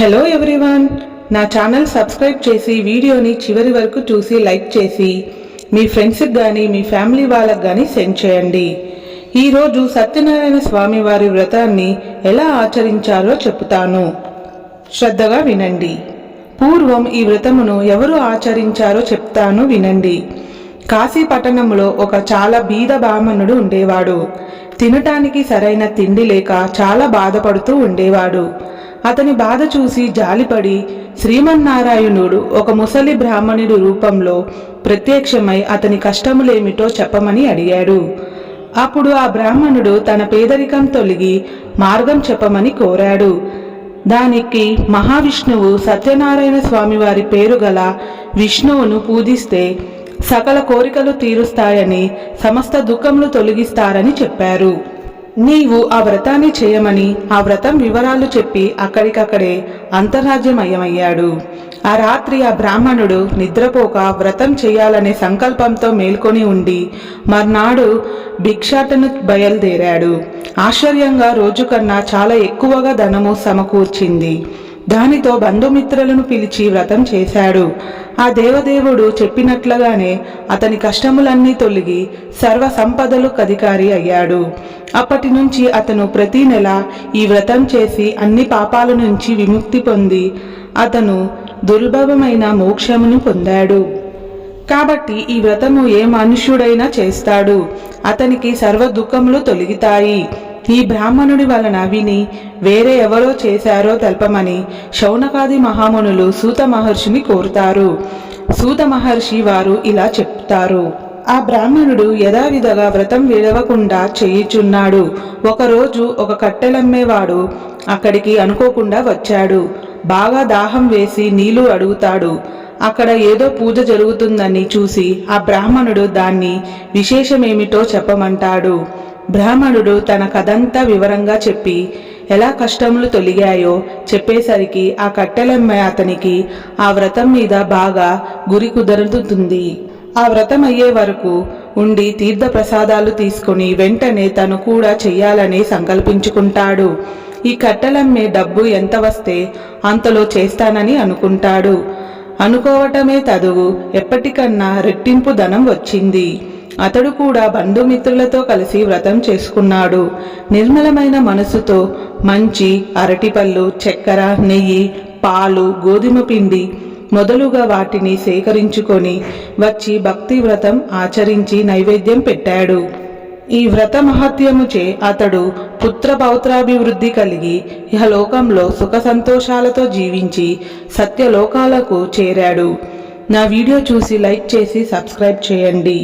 Hello everyone నా channel subscribe చేసి వీడియోని చివరి వరకు చూసి లైక్ చేసి మీ ఫ్రెండ్స్కి కానీ మీ ఫ్యామిలీ వాళ్ళకి కానీ సెండ్ చేయండి. ఈరోజు సత్యనారాయణ స్వామి వారి వ్రతాన్ని ఎలా ఆచరించారో చెప్తాను. శ్రద్ధగా వినండి. పూర్వం ఈ వ్రతమును ఎవరు ఆచరించారో చెప్తాను వినండి. కాశీ పట్టణంలో ఒక చాలా బీద బ్రాహ్మణుడు ఉండేవాడు. తినటానికి సరైన తిండి లేక చాలా బాధపడుతూ ఉండేవాడు. అతని బాధ చూసి జాలిపడి శ్రీమన్నారాయణుడు ఒక ముసలి బ్రాహ్మణుడి రూపంలో ప్రత్యక్షమై అతని కష్టములేమిటో చెప్పమని అడిగాడు. అప్పుడు ఆ బ్రాహ్మణుడు తన పేదరికం తొలగి మార్గం చెప్పమని కోరాడు. దానికి మహావిష్ణువు సత్యనారాయణ స్వామి వారి పేరు గల విష్ణువును పూజిస్తే సకల కోరికలు తీరుస్తాయని సమస్త దుఃఖములు తొలగిస్తారని చెప్పారు. నీవు ఆ వ్రతాన్ని చేయమని ఆ వ్రతం వివరాలు చెప్పి అక్కడికక్కడే అంతరాజ్యమయమయ్యాడు ఆ రాత్రి ఆ బ్రాహ్మణుడు నిద్రపోక వ్రతం చేయాలనే సంకల్పంతో మేల్కొని ఉండి మర్నాడు భిక్షాటను బయలుదేరాడు. ఆశ్చర్యంగా రోజు కన్నా చాలా ఎక్కువగా ధనము సమకూర్చింది. దానితో బంధుమిత్రులను పిలిచి వ్రతం చేశాడు. ఆ దేవదేవుడు చెప్పినట్లుగానే అతని కష్టములన్నీ తొలగి సర్వ సంపదలు కధికారి అయ్యాడు. అప్పటి నుంచి అతను ప్రతి నెల ఈ వ్రతం చేసి అన్ని పాపాల నుంచి విముక్తి పొంది అతను దుర్లభమైన మోక్షమును పొందాడు. కాబట్టి ఈ వ్రతము ఏ మనుష్యుడైనా చేస్తాడు. అతనికి సర్వ దుఃఖములు తొలగితాయి. ఈ బ్రాహ్మణుడి వలన విని వేరే ఎవరో చేశారో తెలపమని శౌనకాది మహామునులు సూత మహర్షిని కోరుతారు. సూత మహర్షి వారు ఇలా చెప్తారు. ఆ బ్రాహ్మణుడు యథావిధగా వ్రతం విడవకుండా చేయుచున్నాడు. ఒకరోజు ఒక కట్టెలమ్మేవాడు అక్కడికి అనుకోకుండా వచ్చాడు. బాగా దాహం వేసి నీళ్ళు అడుగుతాడు. అక్కడ ఏదో పూజ జరుగుతుందని చూసి ఆ బ్రాహ్మణుడు దాన్ని విశేషమేమిటో చెప్పమంటాడు. బ్రాహ్మణుడు తన కథంతా వివరంగా చెప్పి ఎలా కష్టములు తొలిగాయో చెప్పేసరికి ఆ కట్టెలమ్మ అతనికి ఆ వ్రతం మీద బాగా గురి కుదరుతుంది. ఆ వ్రతం అయ్యే వరకు ఉండి తీర్థ ప్రసాదాలు తీసుకుని వెంటనే తను కూడా చెయ్యాలని సంకల్పించుకుంటాడు. ఈ కట్టెలమ్మే డబ్బు ఎంత వస్తే అంతలో చేస్తానని అనుకుంటాడు. అనుకోవటమే తదువు ఎప్పటికన్నా రెట్టింపు ధనం వచ్చింది. అతడు కూడా బంధుమిత్రులతో కలిసి వ్రతం చేసుకున్నాడు. నిర్మలమైన మనసుతో మంచి అరటిపళ్ళు చక్కెర నెయ్యి పాలు గోధుమ పిండి మొదలుగా వాటిని సేకరించుకొని వచ్చి భక్తి వ్రతం ఆచరించి నైవేద్యం పెట్టాడు. ఈ వ్రత మహత్యముచే అతడు పుత్ర పౌత్రాభివృద్ధి కలిగి ఇహలోకంలో సుఖ సంతోషాలతో జీవించి సత్యలోకాలకు చేరాడు. నా వీడియో చూసి లైక్ చేసి సబ్స్క్రైబ్ చేయండి.